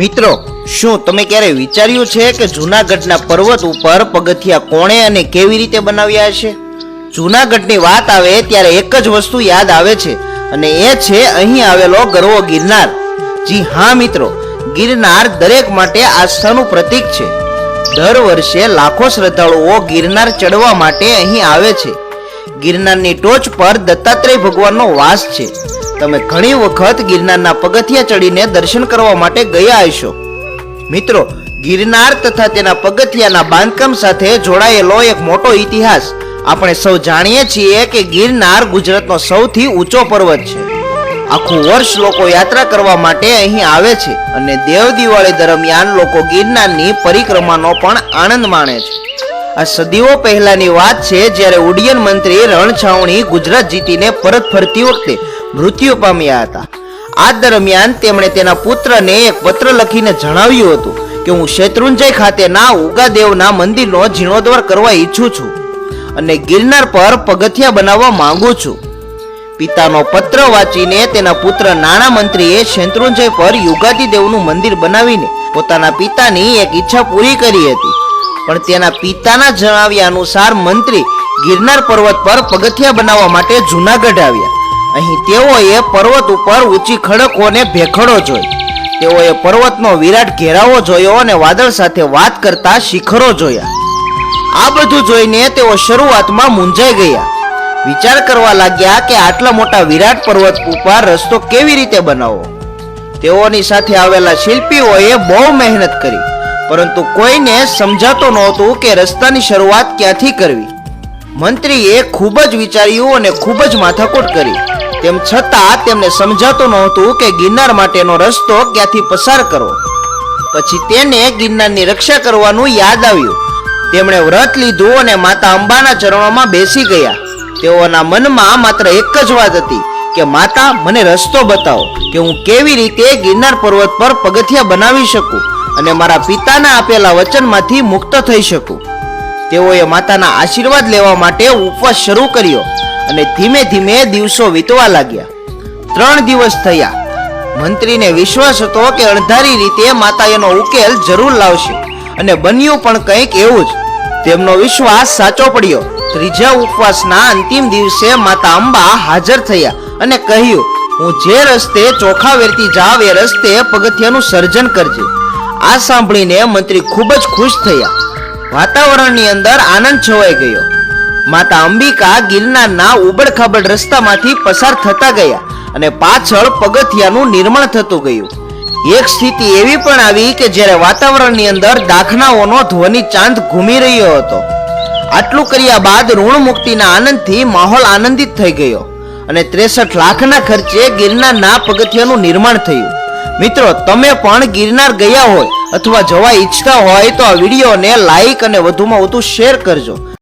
મિત્રો, શું તમે ક્યારે વિચાર્યું છે કે જૂનાગઢના પર્વત ઉપર પગથિયા કોણે અને કેવી રીતે બનાવ્યા હશે? જૂનાગઢની વાત આવે ત્યારે એક જ વસ્તુ યાદ આવે છે અને એ છે અહીં આવેલો ગરવો ગિરનાર. જી હા મિત્રો, ગિરનાર દરેક માટે આસ્થાનું પ્રતીક છે. દર વર્ષે લાખો શ્રદ્ધાળુઓ ગિરનાર ચડવા માટે અહીં આવે છે. ગિરનારની ટોચ પર દત્તાત્રેય ભગવાનનો વાસ છે. તમે ઘણી વખત ગિરનારના પગથિયા ચડીને દર્શન કરવા માટે ગયા હશો. મિત્રો, ગિરનાર તથા તેના પગથિયાના બાંધકામ સાથે જોડાયેલો એક મોટો ઇતિહાસ. આપણે સૌ જાણીએ છીએ કે ગિરનાર ગુજરાતનો સૌથી ઊંચો પર્વત છે. આખું વર્ષ લોકો યાત્રા કરવા માટે અહીં આવે છે અને દેવ દિવાળી દરમિયાન લોકો ગિરનારની પરિક્રમાનો પણ આનંદ માણે છે. આ સદીઓ પહેલાની વાત છે જ્યારે ઉડ્ડયન મંત્રી રણછાવણી ગુજરાત જીતીને પરત ફરતી વખતે મૃત્યુ પામ્યા હતા. આ દરમિયાન તેમણે તેના પુત્રને એક પત્ર લખીને જણાવ્યું હતું કે હું શેત્રુંજય ખાતેના ઉગાદેવના મંદિરનો જીર્ણોદ્ધાર કરવા ઈચ્છું છું અને ગિરનાર પર પગથિયા બનાવવા માંગુ છું. પિતાનો પત્ર વાંચીને તેના પુત્ર નાણા મંત્રીએ શેત્રુંજય પર યુગાદી દેવનું મંદિર બનાવીને પોતાના પિતાની એક ઈચ્છા પૂરી કરી હતી. પણ તેના પિતાના જણાવ્યા અનુસાર મંત્રી ગિરનાર પર્વત પર પગથિયા બનાવવા માટે જૂનાગઢ આવ્યા. અહીં તેઓએ પર્વત ઉપર ઊંચી ખડકોને ભેખડો જોઈ તેઓએ પર્વતનો વિરાટ ઘેરાવો જોયો અને વાદળ સાથે વાત કરતા શિખરો જોયા. આ બધું જોઈને તેઓ શરૂઆતમાં મૂંઝાઈ ગયા. વિચાર કરવા લાગ્યા કે આટલા મોટા વિરાટ પર્વત ઉપર રસ્તો કેવી રીતે બનાવવો? તેઓની સાથે આવેલા શિલ્પીઓએ બહુ મહેનત કરી, પરંતુ કોઈને સમજાતો નહોતું કે રસ્તાની શરૂઆત ક્યાંથી કરવી. મંત્રીએ ખૂબ જ વિચાર્યું અને ખૂબ જ માથાકૂટ કરી. તેમ છતાં તેમને સમજાતું નહોતું કે ગિરનાર માટેનો રસ્તો ક્યાંથી પસાર કરવો. પછી તેને ગિરનારની રક્ષા કરવાનું યાદ આવ્યું. તેમણે વ્રત લીધું અને માતા અંબાના ચરણોમાં બેસી ગયા. તેઓના મનમાં માત્ર એક જ વાત હતી કે, માતા, મને રસ્તો બતાવો કે હું કેવી રીતે ગિરનાર પર્વત પર પગથિયા બનાવી શકું અને મારા પિતાના આપેલા વચનમાંથી મુક્ત થઈ શકું. તેઓએ માતાના આશીર્વાદ લેવા માટે ઉપવાસ શરૂ કર્યો. અને ધીમે ધીમે દિવસો વીતવા લાગ્યા. ત્રણ દિવસ થયા. મંત્રીને વિશ્વાસ હતો કે અણધારી રીતે માતા એનો ઉકેલ જરૂર લાવશે. અને બન્યું પણ કંઈક એવું જ. તેમનો વિશ્વાસ સાચો પડ્યો. ત્રીજા ઉપવાસના અંતિમ દિવસે માતા અંબા હાજર થયા અને કહ્યું, હું જે રસ્તે ચોખા વેરતી જાવ એ રસ્તે પગથિયાનું સર્જન કરજે. આ સાંભળીને મંત્રી ખૂબ જ ખુશ થયા. વાતાવરણની અંદર આનંદ છવાઈ ગયો. માતા અંબિકા ગિરનારના ઉબડખાબડ રસ્તામાંથી પસાર થતા ગયા અને પાછળ પગથિયાનું નિર્માણ થતું ગયું. એક સ્થિતિ એવી પણ આવી કે જ્યારે વાતાવરણની અંદર દાખનાઓનો ધ્વનિ ચાંદ ઘૂમી રહ્યો હતો. આટલું કર્યા બાદ ઋણ મુક્તિના આનંદથી માહોલ આનંદિત થઈ ગયો અને ત્રેસઠ લાખના ખર્ચે ગિરનારના પગથિયાનું નિર્માણ થયું. મિત્રો, તમે પણ ગિરનાર ગયા હોય અથવા જવા ઈચ્છતા હોય તો આ વિડીયોને લાઈક અને વધુમાં વધુ શેર કરજો.